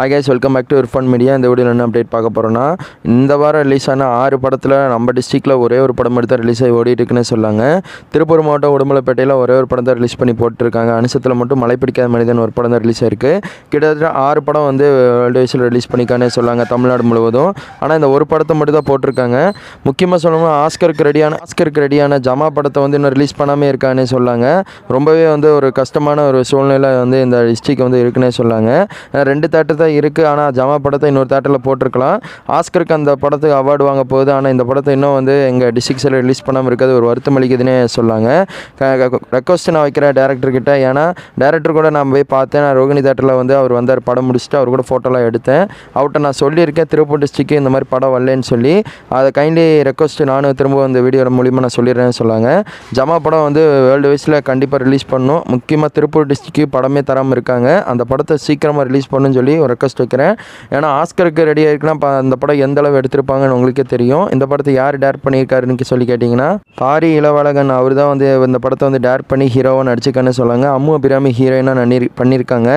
Hi welcome back to Irfan media இந்த வீடியோவில் என்ன அப்டேட் பார்க்க போகிறோன்னா இந்த வாரம் ரிலீஸ் ஆன ஆறு படத்தில் நம்ம டிஸ்ட்ரிக்டில் ஒரே ஒரு படம் எடுத்து தான் ரிலீஸ் ஆகி ஓடிட்டுருக்குன்னு சொல்லாங்க திருப்பூர் மாவட்டம் உடுமலைப்பேட்டையில் ஒரே ஒரு படம் தான் ரிலீஸ் பண்ணி போட்டிருக்காங்க. அனுசத்தில் மட்டும் மழை பிடிக்காத மனிதன் ஒரு படம் தான் ரிலீஸ் ஆயிருக்கு. கிட்டத்தட்ட ஆறு படம் வந்து வேர்ல்டு வைஸில் ரிலீஸ் பண்ணிக்கானே சொல்லாங்க தமிழ்நாடு முழுவதும். ஆனால் இந்த ஒரு படத்தை மட்டும் தான் போட்டிருக்காங்க. முக்கியமாக சொல்லணும்னா ஆஸ்கருக்கு ரெடியான ஆஸ்கருக்கு ரெடியான ஜமா படத்தை வந்து இன்னும் ரிலீஸ் பண்ணாமே இருக்கானே சொல்லாங்க ரொம்பவே வந்து ஒரு கஷ்டமான ஒரு சூழ்நிலை வந்து இந்த டிஸ்ட்ரிக் வந்து இருக்குன்னே சொல்லாங்க ரெண்டு தேட்டர் தான் இருக்குது ஆனால் ஜமா படத்தை இன்னொரு தேட்டரில் போட்டிருக்கலாம். ஆஸ்கருக்கு அந்த படத்துக்கு அவார்டு வாங்க போகுது. ஆனால் இந்த படத்தை இன்னும் வந்து எங்கள் டிஸ்ட்ரிக்ஸில் ரிலீஸ் பண்ணாமல் இருக்கிறது ஒரு வருத்தம் அளிக்குதுன்னே சொல்லாங்க. ரெக்வஸ்ட் நான் வைக்கிறேன் டேரக்டர்கிட்ட ஏன்னா டேரக்டர் கூட நான் போய் பார்த்தேன். நான் ரோகிணி தேட்டரில் வந்து அவர் வந்தார். படம் முடிச்சுட்டு அவர் கூட ஃபோட்டோலாம் எடுத்தேன். அவர்கிட்ட நான் சொல்லியிருக்கேன். திருப்பூர் டிஸ்ட்ரிக்கு இந்த மாதிரி படம் வரலன்னு சொல்லி. அதை கைண்ட்லி ரெக்வஸ்ட் நானும் திரும்ப இந்த வீடியோ மூலிமா நான் சொல்லிடுறேன்னு சொன்னாங்க ஜமா படம் வந்து வேர்ல்டு வைஸில் கண்டிப்பாக ரிலீஸ் பண்ணணும். முக்கியமாக திருப்பூர் டிஸ்ட்ரிக்கு படமே தராமல் இருக்காங்க. அந்த படத்தை சீக்கிரமாக ரிலீஸ் பண்ணுன்னு சொல்லி ஒரு ரெக்வஸ்ட் வைக்கிறேன். ஏன்னா ஆஸ்கருக்கு ரெடி ஆயிருக்குன்னா இப்போ அந்த படம் எந்த அளவு எடுத்திருப்பாங்கன்னு உங்களுக்கே தெரியும். இந்த படத்தை யார் டேரக்ட் பண்ணியிருக்காருன்னு சொல்லி கேட்டிங்கன்னா பாரி இளவழகன் அவர் தான் வந்து இந்த படத்தை வந்து டேரக்ட் பண்ணி ஹீரோவாக நடிச்சுக்கன்னு சொல்லாங்க. அம்மு அபிராமி ஹீரோயினாக நன்னி பண்ணியிருக்காங்க.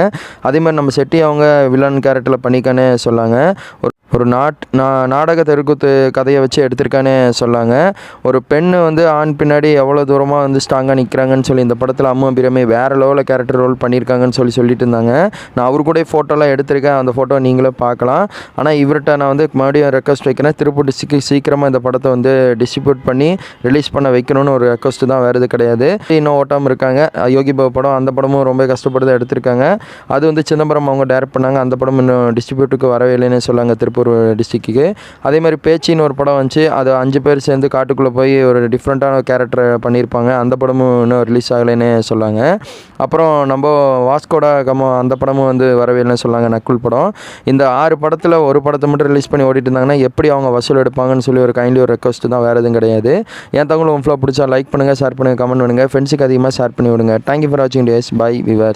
அதே மாதிரி நம்ம செட்டி அவங்க வில்லன் கேரக்டரில் பண்ணிக்கன்னு சொல்லாங்க. ஒரு ஒரு நாட் நான் நாடக தெருக்கூத்து கதையை வச்சு எடுத்திருக்கானே சொல்லாங்க. ஒரு பெண் வந்து ஆண் பின்னாடி எவ்வளோ தூரமாக வந்து ஸ்ட்ராங்காக நிற்கிறாங்கன்னு சொல்லி இந்த படத்தில் அம்மா பிரமே வேறு லெவலில் கேரக்டர் ரோல் பண்ணியிருக்காங்கன்னு சொல்லி சொல்லிட்டு இருந்தாங்க. நான் அவர் கூட ஃபோட்டோலாம் எடுத்திருக்கேன். அந்த ஃபோட்டோ நீங்களே பார்க்கலாம். ஆனால் இவர்கிட்ட நான் வந்து மறுபடியும் ரெக்வஸ்ட் வைக்கிறேன். திருப்பூர் டிஸ்ட்ரிக்ட் சீக்கிரமாக இந்த படத்தை வந்து டிஸ்ட்ரிபியூட் பண்ணி ரிலீஸ் பண்ண வைக்கணும்னு ஒரு ரெக்வஸ்ட் தான் வேறு இது கிடையாது. இன்னும் ஓட்டாமல் இருக்காங்க. யோகி பாபு படம் அந்த படமும் ரொம்ப கஷ்டப்பட்டு எடுத்திருக்காங்க. அது வந்து சிதம்பரம் அவங்க டேரக்ட் பண்ணாங்க. அந்த படம் இன்னும் டிஸ்ட்ரிபியூட்டுக்கு வரவே இல்லைன்னு சொல்லாங்க திருப்பூர் டிஸ்ட்ரிக்ட்டுக்கு அதே மாதிரி பேச்சின்னு ஒரு படம் வந்துச்சு. அது அஞ்சு பேர் சேர்ந்து காட்டுக்குள்ளே போய் ஒரு டிஃப்ரெண்ட்டான கேரக்டர் பண்ணியிருப்பாங்க. அந்த படமும் இன்னும் ரிலீஸ் ஆகலைன்னு சொல்லாங்க. அப்புறம் நம்ம வாஸ்கோடா கமோ அந்த படமும் வந்து வரவே இல்லைன்னு சொல்லாங்க நக்குல் படம். இந்த ஆறு படத்தில் ஒரு படத்தை மட்டும் ரிலீஸ் பண்ணி ஓடிட்டு இருந்தாங்கன்னா எப்படி அவங்க வசூல் எடுப்பாங்கன்னு சொல்லி ஒரு கைண்ட்லி ஒரு ரெக்வஸ்ட் தான் வேறு எதுவும் கிடையாது. என் தகவல் ஃபுல்லாக பிடிச்சா லைக் பண்ணுங்கள் ஷேர் பண்ணுங்கள் கமெண்ட் பண்ணுங்கள் ஃப்ரெண்ட்ஸுக்கு அதிகமாக ஷேர் பண்ணி விடுங்க. தேங்க்யூ ஃபார் வாட்சிங் டேஸ் பை விவர்ஸ்